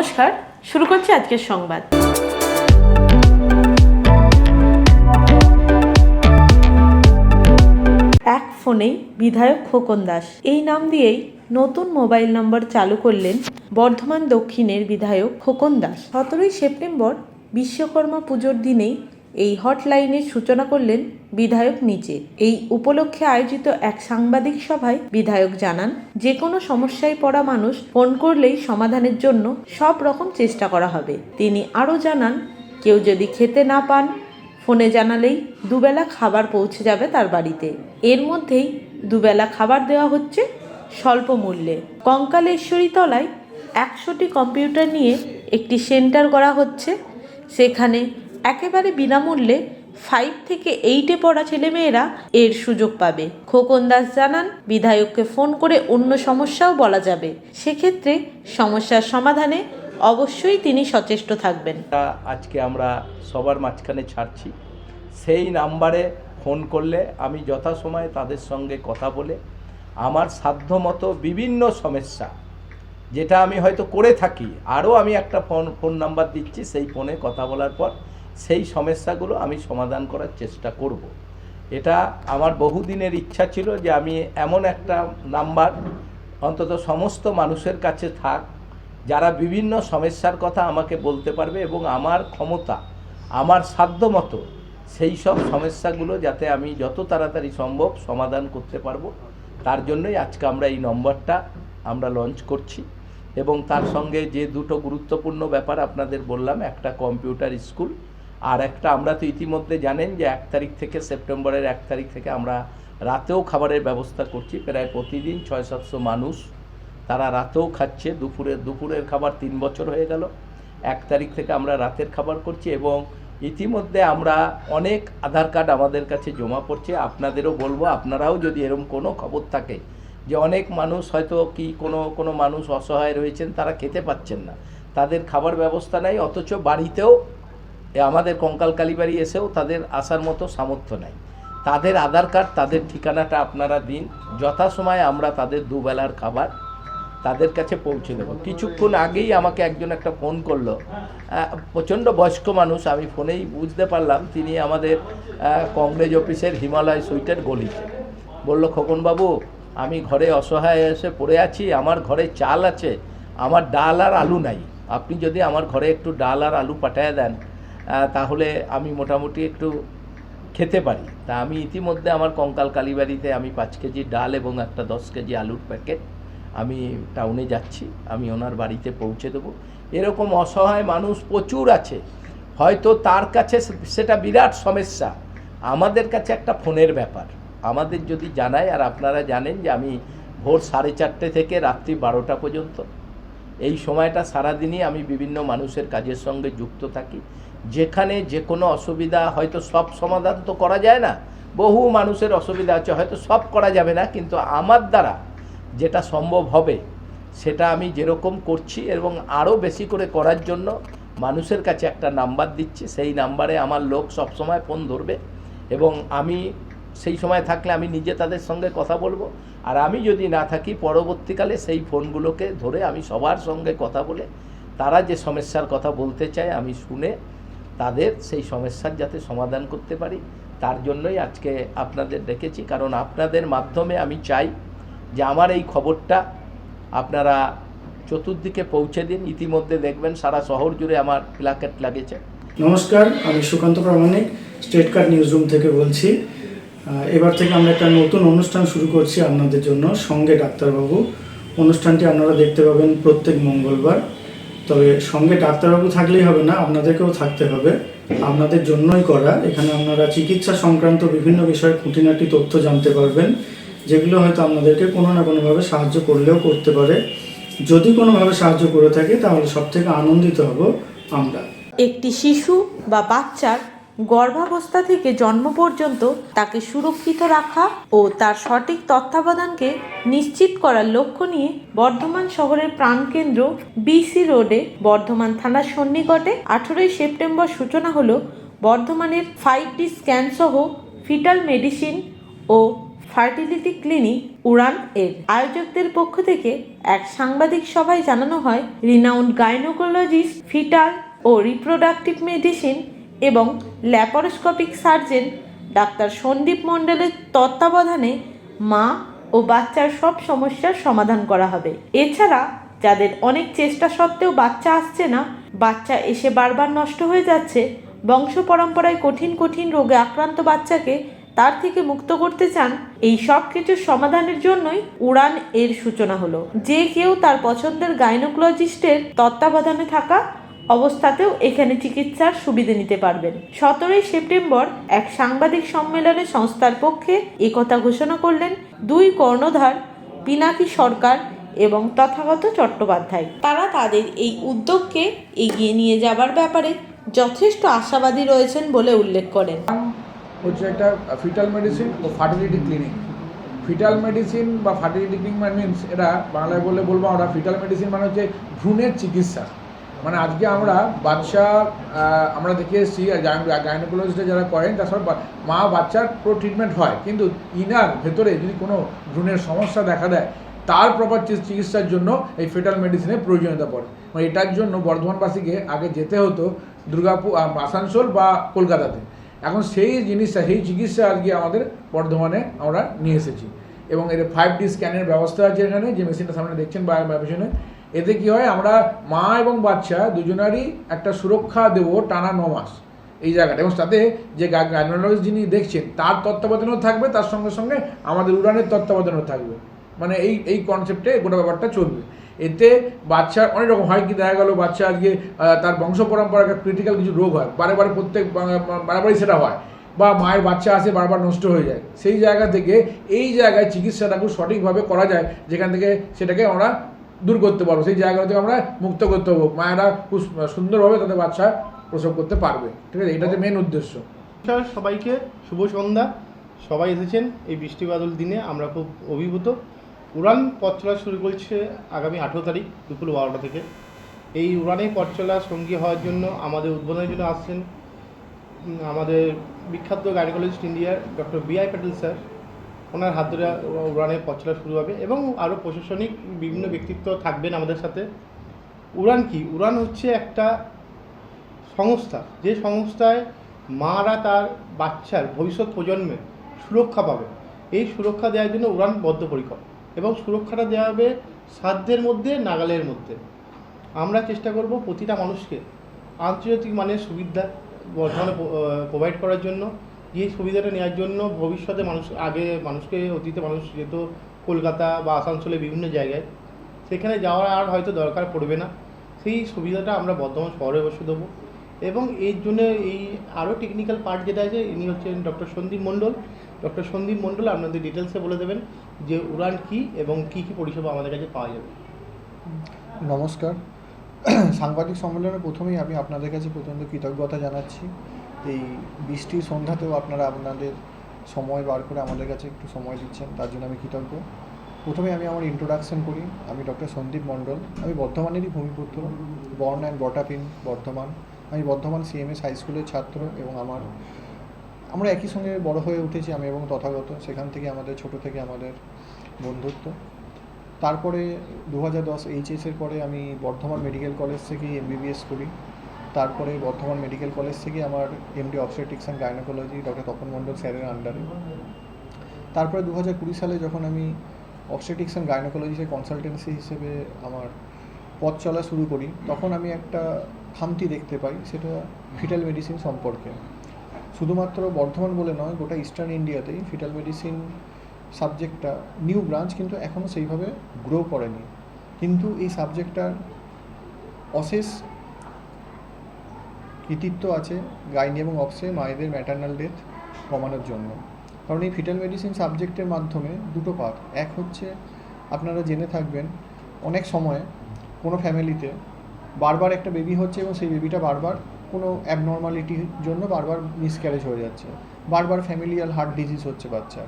নমস্কার, শুরু করছি আজকের সংবাদ। এক ফোনেই বিধায়ক খোকন দাস। এই নাম দিয়েই নতুন মোবাইল নম্বর চালু করলেন বর্ধমান দক্ষিণের বিধায়ক খোকন দাস। সতেরোই সেপ্টেম্বর বিশ্বকর্মা পুজোর দিনেই এই হটলাইনের সূচনা করলেন বিধায়ক নিজে এই উপলক্ষে আয়োজিত এক সাংবাদিক সভায় বিধায়ক জানান যে কোনো সমস্যায় পড়া মানুষ ফোন করলেই সমাধানের জন্য সব রকম চেষ্টা করা হবে। তিনি আরও জানান, কেউ যদি খেতে না পান, ফোনে জানালেই দুবেলা খাবার পৌঁছে যাবে তার বাড়িতে। এর মধ্যেই দুবেলা খাবার দেওয়া হচ্ছে স্বল্প মূল্যে। কঙ্কালেশ্বরী তলায় একশোটি কম্পিউটার নিয়ে একটি সেন্টার করা হচ্ছে। সেখানে একেবারে বিনামূল্যে ফাইভ থেকে এইটে পড়া ছেলেমেয়েরা এর সুযোগ পাবে। খোকন দাস জানান, বিধায়ককে ফোন করে অন্য সমস্যাও বলা যাবে। সেক্ষেত্রে সমস্যার সমাধানে অবশ্যই তিনি সচেষ্ট থাকবেন। আজকে আমরা সবার মাঝখানে ছাড়ছি। সেই নাম্বারে ফোন করলে আমি যথাসময়ে তাদের সঙ্গে কথা বলে আমার সাধ্যমতো বিভিন্ন সমস্যা যেটা আমি হয়তো করে থাকি, আরও আমি একটা ফোন ফোন নাম্বার দিচ্ছি, সেই ফোনে কথা বলার পর সেই সমস্যাগুলো আমি সমাধান করার চেষ্টা করব। এটা আমার বহুদিনের ইচ্ছা ছিল যে আমি এমন একটা নাম্বার অন্তত সমস্ত মানুষের কাছে থাক, যারা বিভিন্ন সমস্যার কথা আমাকে বলতে পারবে এবং আমার ক্ষমতা, আমার সাধ্য মতো সেই সব সমস্যাগুলো যাতে আমি যত তাড়াতাড়ি সম্ভব সমাধান করতে পারব তার জন্যই আজকে আমরা এই নম্বরটা আমরা লঞ্চ করছি এবং তার সঙ্গে যে দুটো গুরুত্বপূর্ণ ব্যাপার আপনাদের বললাম, একটা কম্পিউটার স্কুল আর একটা আমরা তো ইতিমধ্যে জানেন যে এক তারিখ থেকে সেপ্টেম্বরের এক তারিখ থেকে আমরা রাতেও খাবারের ব্যবস্থা করছি। প্রায় প্রতিদিন ছয় সাতশো মানুষ তারা রাতেও খাচ্ছে। দুপুরের দুপুরের খাবার তিন বছর হয়ে গেল। এক তারিখ থেকে আমরা রাতের খাবার করছি এবং ইতিমধ্যে আমরা অনেক আধার কার্ড আমাদের কাছে জমা পড়ছে। আপনাদেরও বলব, আপনারাও যদি এরকম কোনো খবর থাকে যে অনেক মানুষ হয়তো কি কোনো কোনো মানুষ অসহায় রয়েছেন, তারা খেতে পাচ্ছেন না। তাদের খাবার ব্যবস্থা নাই, অথচ বাড়িতেও আমাদের কঙ্কাল কালীবাড়ি এসেও তাদের আসার মতো সামর্থ্য নাই। তাদের আধার কার্ড, তাদের ঠিকানাটা আপনারা দিন। যথাসময়ে আমরা তাদের দুবেলার খাবার তাদের কাছে পৌঁছে দেবো। কিছুক্ষণ আগেই আমাকে একজন একটা ফোন করল। প্রচণ্ড বয়স্ক মানুষ, আমি ফোনেই বুঝতে পারলাম তিনি আমাদের কংগ্রেস অফিসের হিমালয় সুইটের গলিতে। বলল, খোকনবাবু, আমি ঘরে অসহায় এসে পড়ে আছি, আমার ঘরে চাল আছে, আমার ডাল আর আলু নাই। আপনি যদি আমার ঘরে একটু ডাল আর আলু পাঠিয়ে দেন তাহলে আমি মোটামুটি একটু খেতে পারি। তা আমি ইতিমধ্যে আমার কঙ্কাল কালীবাড়িতে আমি পাঁচ কেজি ডাল এবং একটা দশ কেজি আলুর প্যাকেট আমি টাউনে যাচ্ছি, আমি ওনার বাড়িতে পৌঁছে দেবো। এরকম অসহায় মানুষ প্রচুর আছে। হয়তো তার কাছে সেটা বিরাট সমস্যা। আমাদের কাছে একটা ফোনের ব্যাপার। আমাদের যদি জানায়, আর আপনারা জানেন যে আমি ভোর সাড়ে চারটে থেকে রাত্রি বারোটা পর্যন্ত। এই সময়টা সারাদিনই আমি বিভিন্ন মানুষের কাজের সঙ্গে যুক্ত থাকি। যেখানে যে কোনো অসুবিধা হয়তো সব সমাধান তো করা যায় না, বহু মানুষের অসুবিধা আছে, হয়তো সব করা যাবে না, কিন্তু আমার দ্বারা যেটা সম্ভব হবে, সেটা আমি যেরকম করছি এবং আরও বেশি করে করার জন্য মানুষের কাছে একটা নাম্বার দিচ্ছি, সেই নাম্বারে আমার লোক সবসময় ফোন ধরবে এবং আমি সেই সময় থাকলে আমি নিজে তাদের সঙ্গে কথা বলব। আর আমি যদি না থাকি, পরবর্তীকালে সেই ফোনগুলোকে ধরে আমি সবার সঙ্গে কথা বলে, তারা যে সমস্যার কথা বলতে চায়, আমি শুনে তাদের সেই সমস্যার যাতে সমাধান করতে পারি, তার জন্যই আজকে আপনাদের ডেকেছি। কারণ আপনাদের মাধ্যমে আমি চাই যে আমার এই খবরটা আপনারা চতুর্দিকে পৌঁছে দিন। ইতিমধ্যে দেখবেন সারা শহর জুড়ে আমার প্লাকেট লাগেছে। নমস্কার, আমি Sukanta Pramanik, State Card News Room থেকে বলছি। এবার থেকে আমরা একটা নতুন অনুষ্ঠান শুরু করছি আপনাদের জন্য। সঙ্গে ডাক্তারবাবু। অনুষ্ঠানটি আপনারা দেখতে পাবেন প্রত্যেক মঙ্গলবার। তবে সঙ্গে ডাক্তারবাবু থাকলেই হবে না, আপনাদেরকেও থাকতে হবে। আপনাদের জন্যই করা। এখানে আপনারা চিকিৎসা সংক্রান্ত বিভিন্ন বিষয়ে খুঁটিনাটি তথ্য জানতে পারবেন, যেগুলো হয়তো আপনাদেরকে কোনো না কোনোভাবে সাহায্য করলেও করতে পারে। যদি কোনোভাবে সাহায্য করে থাকে, তাহলে সব থেকে আনন্দিত হব আমরা। একটি শিশু বা বাচ্চার গর্ভাবস্থা থেকে জন্ম পর্যন্ত তাকে সুরক্ষিত রাখা ও তার সঠিক তত্ত্বাবধানকে নিশ্চিত করার লক্ষ্য নিয়ে বর্ধমান শহরের প্রাণকেন্দ্র বিসি রোডে বর্ধমান থানার সন্নিকটে আঠেরোই সেপ্টেম্বর সূচনা হলো বর্ধমানের ফাইভ ডি স্ক্যান সহ ফিটাল মেডিসিন ও ফার্টিলিটি ক্লিনিক উড়ান এর। আয়োজকদের পক্ষ থেকে এক সাংবাদিক সভায় জানানো হয় রিনাউন্ড গাইনোকোলজিস্ট ফিটাল ও রিপ্রোডাক্টিভ মেডিসিন এবং ল্যাপারোস্কোপিক সার্জন ডাক্তার সন্দীপ মণ্ডলের তত্ত্বাবধানে মা ও বাচ্চার সব সমস্যার সমাধান করা হবে। এছাড়া যাদের অনেক চেষ্টা সত্ত্বেও বাচ্চা আসছে না, বাচ্চা এসে বারবার নষ্ট হয়ে যাচ্ছে, বংশ পরম্পরায় কঠিন কঠিন রোগে আক্রান্ত বাচ্চাকে তার থেকে মুক্ত করতে চান, এই সব কিছুর সমাধানের জন্যই উড়ান এর সূচনা হলো। যে কেউ তার পছন্দের গাইনোকোলজিস্টের তত্ত্বাবধানে থাকা অবস্থাতেও এখানে চিকিৎসার সুবিধে নিতে পারবেন। সতেরোই সেপ্টেম্বর এক সাংবাদিক সম্মেলনে সংস্থার পক্ষে একথা ঘোষণা করলেন দুই কর্ণধার, পিনাকি সরকার এবং তথাগত চট্টোপাধ্যায়। তারা তাদের এই উদ্যোগকে এগিয়ে নিয়ে যাবার ব্যাপারে যথেষ্ট আশাবাদী রয়েছেন বলে উল্লেখ করেন। হচ্ছে একটা ফিটাল মেডিসিন ও ফার্টিলিটি ক্লিনিক ফিটাল মেডিসিন বা ফার্টিলিটি ক্লিনিক মানে মিনস এটা বাংলায় বলে বলব আমরা ফিটাল মেডিসিন মানে হচ্ছে ভ্রূণের চিকিৎসা। মানে আজকে আমরা বাচ্চা আমরা দেখে এসেছি, আর গাইনোকোলজিস্টে যারা করেন বা- মা বাচ্চার প্রো ট্রিটমেন্ট হয়। কিন্তু ইনার ভেতরে যদি কোনো ভ্রূণের সমস্যা দেখা দেয়, তার প্রপার চিকিৎসার জন্য এই ফেটাল মেডিসিনের প্রয়োজনীয়তা পড়ে। মানে এটার জন্য বর্ধমানবাসীকে আগে যেতে হতো দুর্গাপুর আসানসোল বা কলকাতাতে। এখন সেই জিনিসটা সেই চিকিৎসা আজকে আমাদের বর্ধমানে আমরা নিয়ে এসেছি। এবং এর ফাইভ ডি স্ক্যানের ব্যবস্থা আছে এখানে, যে মেশিনটা সামনে দেখছেন বা পেছনে। এতে কি হয়, আমরা মা এবং বাচ্চা দুজনারই একটা সুরক্ষা দেবো টানা ন মাস এই জায়গাটা। এবং তাতে যে গাইনোলজিস্ট যিনি দেখছেন, তার তত্ত্বাবধানও থাকবে, তার সঙ্গে সঙ্গে আমাদের উড়ানের তত্ত্বাবধানও থাকবে। মানে এই এই কনসেপ্টে গোটা ব্যাপারটা চলবে। এতে বাচ্চার অনেক রকম হয় কি, দেখা গেল বাচ্চা আজকে তার বংশ পরম্পরা একটা ক্রিটিক্যাল কিছু রোগ হয়, বারে বারে প্রত্যেক বারবারই সেটা হয়, বা মায়ের বাচ্চা আসে বারবার নষ্ট হয়ে যায়। সেই জায়গা থেকে এই জায়গায় চিকিৎসাটা খুব সঠিকভাবে করা যায়, যেখান থেকে সেটাকে আমরা দূর করতে পারব, সেই জায়গা থেকে আমরা মুক্ত করতে পারব। মায়েরা খুব সুন্দরভাবে তাদের বাচ্চা প্রসব করতে পারবে। ঠিক আছে? এটা হচ্ছে মেন উদ্দেশ্য সবাইকে, শুভ সন্ধ্যা। সবাই এসেছেন এই বৃষ্টি বাদল দিনে, আমরা খুব অভিভূত। উড়ান পথ শুরু করছে আগামী আঠেরো তারিখ, দুপুর বারোটা থেকে। এই উড়ানে পথ চলা সঙ্গী হওয়ার জন্য, আমাদের উদ্বোধনের জন্য আসছেন আমাদের বিখ্যাত গাইনোকোলজিস্ট ইন্ডিয়ার doctor B I Patel sir. ওনার হাত ধরে উড়ানে পথ চলা শুরু হবে এবং আরও প্রশাসনিক বিভিন্ন ব্যক্তিত্ব থাকবেন আমাদের সাথে। উড়ান কি? উড়ান হচ্ছে একটা সংস্থা। যে সংস্থায় মারা তার বাচ্চার ভবিষ্যৎ প্রজন্মে সুরক্ষা পাবে। এই সুরক্ষা দেওয়ার জন্য উড়ান বদ্ধপরিকর এবং সুরক্ষাটা দেওয়া হবে সাধ্যের মধ্যে, নাগালের মধ্যে। আমরা চেষ্টা করব প্রতিটা মানুষকে আন্তর্জাতিক মানের সুবিধা বর্তমানে প্রোভাইড করার জন্য। যে সুবিধাটা নেওয়ার জন্য ভবিষ্যতে মানুষ, আগে মানুষকে, অতীতে মানুষ যেত কলকাতা বা আসানসোলে বিভিন্ন জায়গায়, সেখানে যাওয়ার আর হয়তো দরকার পড়বে না। সেই সুবিধাটা আমরা বর্ধমান শহরে বসে দেবো। এবং এর জন্য এই আরও টেকনিক্যাল পার্ট যেটা আছে, ইনি হচ্ছেন ডক্টর সন্দীপ মণ্ডল। ডক্টর সন্দীপ মণ্ডল আপনাদের ডিটেলসে বলে দেবেন যে উড়ান কী এবং কী কী পরিষেবা আমাদের কাছে পাওয়া যাবে। নমস্কার। সাংবাদিক সম্মেলনে প্রথমেই আমি আপনাদের কাছে প্রচণ্ড কৃতজ্ঞতা জানাচ্ছি। এই বৃষ্টির সন্ধ্যাতেও আপনারা আপনাদের সময় বার করে আমাদের কাছে একটু সময় দিচ্ছেন, তার জন্য আমি কৃতজ্ঞ। প্রথমে আমি আমার ইন্ট্রোডাকশন করি। আমি ডক্টর সন্দীপ মণ্ডল। আমি বর্ধমানেরই ভূমিপুত্র born and brought up in Bardhaman. আমি বর্ধমান সিএমএস হাই স্কুলের ছাত্র এবং আমার, আমরা একই সঙ্গে বড় হয়ে উঠেছি আমি এবং তথাগত। সেখান থেকে আমাদের, ছোট থেকে আমাদের বন্ধুত্ব। তারপরে দু হাজার দশ এইচএসের পরে আমি বর্ধমান মেডিকেল কলেজ থেকে এমবিবিএস করি। তারপরে বর্ধমান মেডিকেল কলেজ থেকে আমার MD obstetrics and gynaecology doctor Tapan Mondal স্যারের আন্ডারে তারপরে দু হাজার কুড়ি সালে যখন আমি অবস্টেটিক্স অ্যান্ড গাইনোকোলজিতে কনসালটেন্সি হিসেবে আমার পথ চলা শুরু করি, তখন আমি একটা খামতি দেখতে পাই, সেটা ফিটাল মেডিসিন সম্পর্কে। শুধুমাত্র বর্ধমান বলে নয়, গোটা ইস্টার্ন ইন্ডিয়াতেই ফিটাল মেডিসিন সাবজেক্টটা নিউ ব্রাঞ্চ কিন্তু এখনও সেইভাবে গ্রো করেনি। কিন্তু এই সাবজেক্টটার অশেষ কৃতিত্ব আছে গাইনি এবং অপসে মায়েদের ম্যাটার্নাল ডেথ কমানোর জন্য। কারণ এই ফিটাল মেডিসিন সাবজেক্টের মাধ্যমে দুটো পার্ট। এক হচ্ছে, আপনারা জেনে থাকবেন, অনেক সময় কোনো ফ্যামিলিতে বারবার একটা বেবি হচ্ছে এবং সেই বেবিটা বারবার কোনো অ্যাবনর্মালিটির জন্য বারবার মিসক্যারেজ হয়ে যাচ্ছে। বারবার ফ্যামিলিয়াল হার্ট ডিজিজ হচ্ছে বাচ্চার।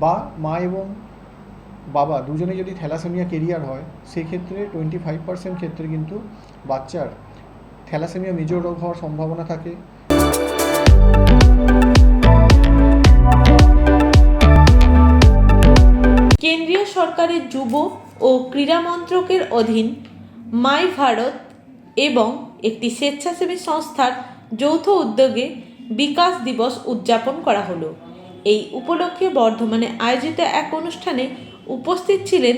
বা মা এবং বাবা দুজনে যদি থ্যালাসেমিয়া কেরিয়ার হয়, সেক্ষেত্রে টোয়েন্টি ফাইভ পার্সেন্ট ক্ষেত্রে কিন্তু বাচ্চার থ্যালাসেমিয়া মেজর রোগ হওয়ার সম্ভাবনা থাকে। কেন্দ্রীয় সরকারের যুব ও ক্রীড়া মন্ত্রকের অধীন মাই ভারত এবং একটি স্বেচ্ছাসেবী সংস্থার যৌথ উদ্যোগে বিকাশ দিবস উদযাপন করা হলো। এই উপলক্ষে বর্ধমানে আয়োজিত এক অনুষ্ঠানে উপস্থিত ছিলেন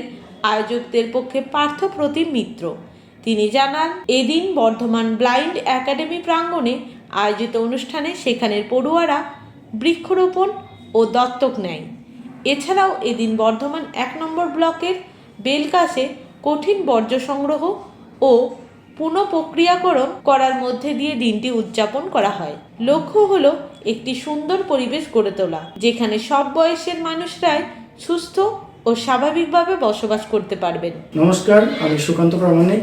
আয়োজকদের পক্ষে পার্থ প্রতিম মিত্র। তিনি জানান, এদিন বর্ধমান ব্লাইন্ড একাডেমি প্রাঙ্গণে আয়োজিত অনুষ্ঠানে সেখানের পড়ুয়ারা বৃক্ষরোপণ ও দত্তক নেয়। এছাড়াও এদিন বর্ধমান এক নম্বর ব্লকের বেলকাশে কঠিন বর্জ্য সংগ্রহ ও পুনঃপ্রক্রিয়াকরণ করার মধ্যে দিয়ে দিনটি উদযাপন করা হয়। লক্ষ্য হলো একটি সুন্দর পরিবেশ গড়ে তোলা, যেখানে সব বয়সের মানুষরাই সুস্থ ও স্বাভাবিকভাবে বসবাস করতে পারবেন। নমস্কার, আমি Sukanta Pramanik.